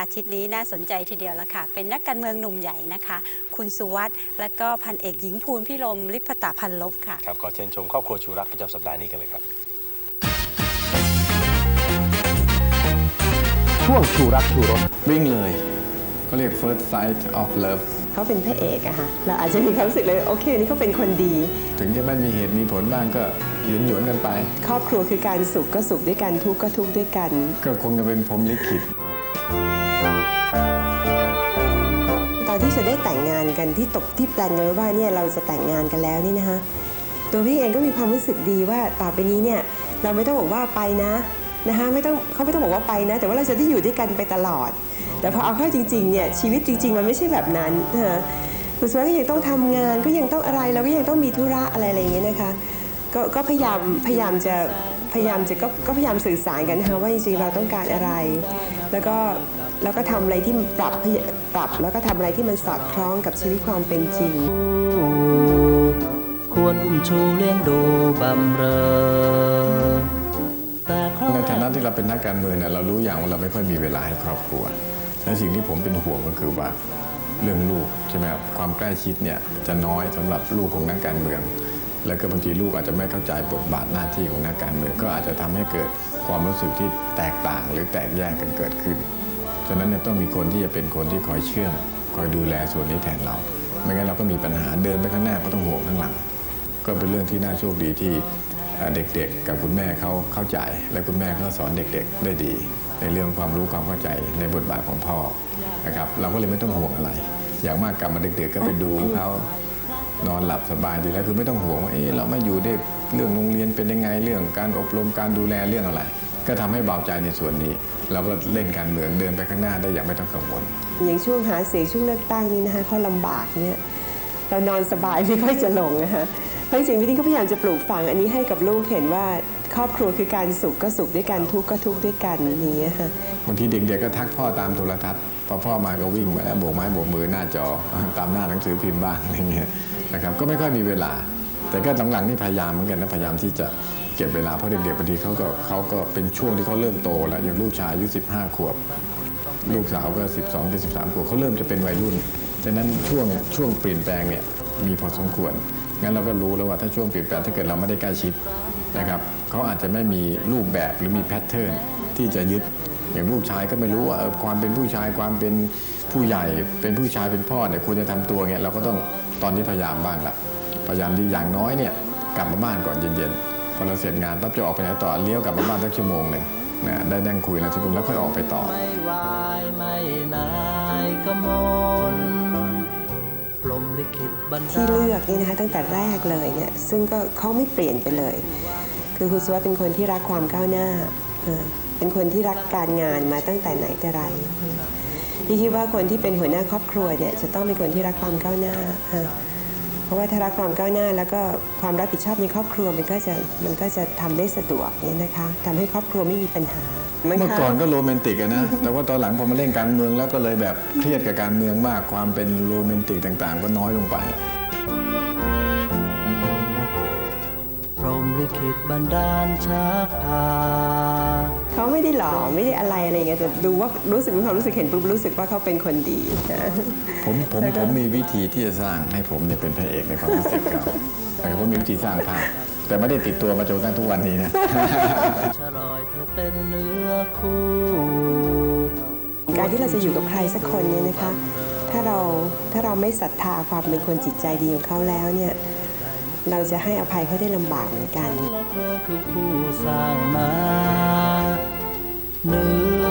อาทิตย์นี้น่าสนใจทีเดียวละค่ะ เป็นนักการเมืองหนุ่มใหญ่นะคะ คุณสุวัสด์และก็พันเอกหญิงภูลพิรมลิปตะพันลบค่ะ ครับขอเชิญชมครอบครัวชูรักประจำสัปดาห์นี้กันเลยครับ ช่วงชูรักชูรสวิ่งเลยเขาเรียก first sight of love เขาเป็นพระเอกอะค่ะเราอาจจะมีความรู้สึกเลยโอเคนี่เขาเป็นคนดี ถึงจะไม่มีเหตุมีผลบ้างก็หยวนหยวนๆกันไป ครอบครัวคือการสุขก็สุขด้วยกันทุกข์ก็ทุกข์ด้วยกัน ก็คงจะเป็นพรหมลิขิต ที่จะได้แต่งงานกันที่ตกที่แปลนไว้ว่าเนี่ยเราจะแต่งงานกันแล้วนี่นะคะตัวพี่เองก็มีความรู้สึกดีว่าต่อไปนี้เนี่ยเราไม่ต้องบอกว่าไปนะนะคะไม่ต้องเขาไม่ต้องบอกว่าไปนะ แต่ว่าเราจะได้อยู่ด้วยกันไปตลอด แต่พอเอาเข้าจริงๆเนี่ยชีวิตจริง ๆ มันไม่ใช่แบบนั้นนะคะคุณสวัสดิ์ก็ยังต้องทำงานก็ยังต้องอะไรเราก็ยังต้องมีธุระอะไรอะไรอย่างเงี้ยนะคะก็ก็พยายามพยายามจะพยายามจะก็ก็พยายามสื่อสารกันนะคะว่าจริงๆเราต้องการอะไร แล้วก็ แล้วก็ทำอะไรที่ปรับปรับ แล้วก็ทำอะไรที่มันสอดคล้องกับชีวิตความเป็นจริง ควรอุ้มชูเลี้ยงดูบำเรอแต่ครอบในฐานะที่เราเป็นนักการเมืองเนี่ยเรารู้อย่างว่าเราไม่ค่อยมีเวลาให้ครอบครัว และสิ่งที่ผมเป็นห่วงก็คือว่าเรื่องลูกใช่ไหมครับความใกล้ชิดเนี่ยจะน้อยสำหรับลูกของนักการเมือง แล้วก็บางทีลูกอาจจะไม่เข้าใจบทบาทหน้าที่ของนักการเมือง ก็อาจจะทำให้เกิดความรู้สึกที่แตกต่างหรือแตกแยกกันเกิดขึ้น ฉะนั้นเนี่ยต้องมีคนที่จะเป็นคนที่คอยเชื่อม คอยดูแลส่วนนี้แทนเรา ไม่งั้นเราก็มีปัญหาเดินไปข้างหน้าก็ต้องห่วงข้างหลัง ก็เป็นเรื่องที่น่าโชคดีที่เด็กๆ กับคุณแม่เขาเข้าใจ และคุณแม่ก็สอนเด็กๆ ได้ดี ในเรื่องความรู้ความเข้าใจในบทบาทของพ่อนะครับเราก็เลยไม่ต้องห่วงอะไร อย่างมากกลับมาเด็กๆก็ไปดูเขานอนหลับสบายดีแล้วคือไม่ต้องห่วงว่าเอ๊ะเราไม่อยู่เด็กเรื่องโรงเรียนเป็นยังไงเรื่องการอบรมการดูแลเรื่องอะไร ก็ทำให้เบาใจในส่วนนี้ เราก็เล่นการเมืองเดินไปข้างหน้าได้อย่างไม่ต้องกังวล อย่างช่วงหาเสียงช่วงเลือกตั้งนี่นะคะเขาลำบากเนี่ยเรานอนสบายไม่ค่อยจะลงนะคะเพราะจริงๆพี่ติ้งก็พยายามจะปลูกฝังอันนี้ให้กับลูกเห็นว่าครอบครัวคือการสุขก็สุขด้วยกันทุกข์ก็ทุกข์ด้วยกันอย่างนี้ยค่ะบางทีเด็กๆก็ทักพ่อตามโทรทัศน์พอพ่อมาก็วิ่งมาแล้วโบกไม้โบกมือหน้าจอตามหน้าหนังสือพิมพ์บ้างอะไรเงี้ยนะครับก็ไม่ค่อยมีเวลา แต่ก็หลังๆนี่พยายามเหมือนกันนะพยายามที่จะเก็บเวลาเพราะเด็กๆบางทีเขาก็เขาก็เป็นช่วงที่เขาเริ่มโตแล้วอย่างลูกชายอายุ15 ขวบ ลูกสาวก็ 12เป็น13 ขวบเขาเริ่มจะเป็นวัยรุ่นฉะนั้นช่วงช่วงเปลี่ยนแปลงเนี่ยมีพอสมควรงั้นเราก็รู้แล้วว่าถ้าช่วงเปลี่ยนแปลงถ้าเกิดเราไม่ได้ใกล้ชิดนะครับเขาอาจจะไม่มีรูปแบบหรือมีแพทเทิร์นที่จะยึดอย่างลูกชายก็ไม่รู้ว่าความเป็นผู้ชายความเป็นผู้ใหญ่เป็นผู้ชายเป็นพ่อเนี่ยควรจะทำตัวเงี้ยเราก็ต้องตอนนี้พยายามบ้างละ พยายามที่อย่างน้อยเนี่ยกลับมาบ้านก่อนเย็นๆพอเราเสร็จงานปั๊บจะออกไปไหนต่อเลี้ยวกลับมาบ้านสักชั่วโมงหนึ่งนะได้นั่งคุยแล้วสักชั่วโมงแล้วค่อยออกไปต่อไม่วายไม่นายกมลพรหมลิขิตบันดาลที่เลือกนี่นะคะตั้งแต่แรกเลยเนี่ยซึ่งก็เขาไม่เปลี่ยนไปเลย คือคุณสุวัสดิ์เป็นคนที่รักความก้าวหน้าเออเป็นคนที่รักการงานมาตั้งแต่ไหนแต่ไรเออพี่คิดว่าคนที่เป็นหัวหน้าครอบครัวเนี่ยจะต้องเป็นคนที่รักความก้าวหน้า เออเพราะว่าถ้ารักความก้าวหน้า แล้วก็ความรับผิดชอบในครอบครัวมันก็จะมันก็จะทำได้สะดวกเนี่ยนะคะทำให้ครอบครัวไม่มีปัญหาเมื่อก่อนก็โรแมนติกอะนะ แต่ว่าตอนหลังพอมาเล่นการเมืองแล้วก็เลยแบบเครียดกับการเมืองมากความเป็นโรแมนติกต่างๆ ก็น้อยลงไปพรหมลิขิตบันดาลชักพา เขาไม่ได้หล่อไม่ได้อะไรอะไรอย่างเงี้ยแต่ดูว่ารู้สึกมีความรู้สึกเห็นปุ๊บรู้สึกว่าเขาเป็นคนดีนะผมผมผมมีวิธีที่จะสร้างให้ผมเนี่ยเป็นพระเอกในความรู้สึกเขาแต่ผมมีวิธีสร้างภาพแต่ไม่ได้ติดตัวมาจนกระทั่งทุกวันนี้นะชะรอยเธอเป็นเนื้อคู่การที่เราจะอยู่กับใครสักคนเนี่ยนะคะ ถ้าเราถ้าเราไม่ศรัทธาความเป็นคนจิตใจดีของเขาแล้วเนี่ย เราจะให้อภัยเขาได้ลำบากเหมือนกันและเธอคือผู้สร้างมาเนื้อ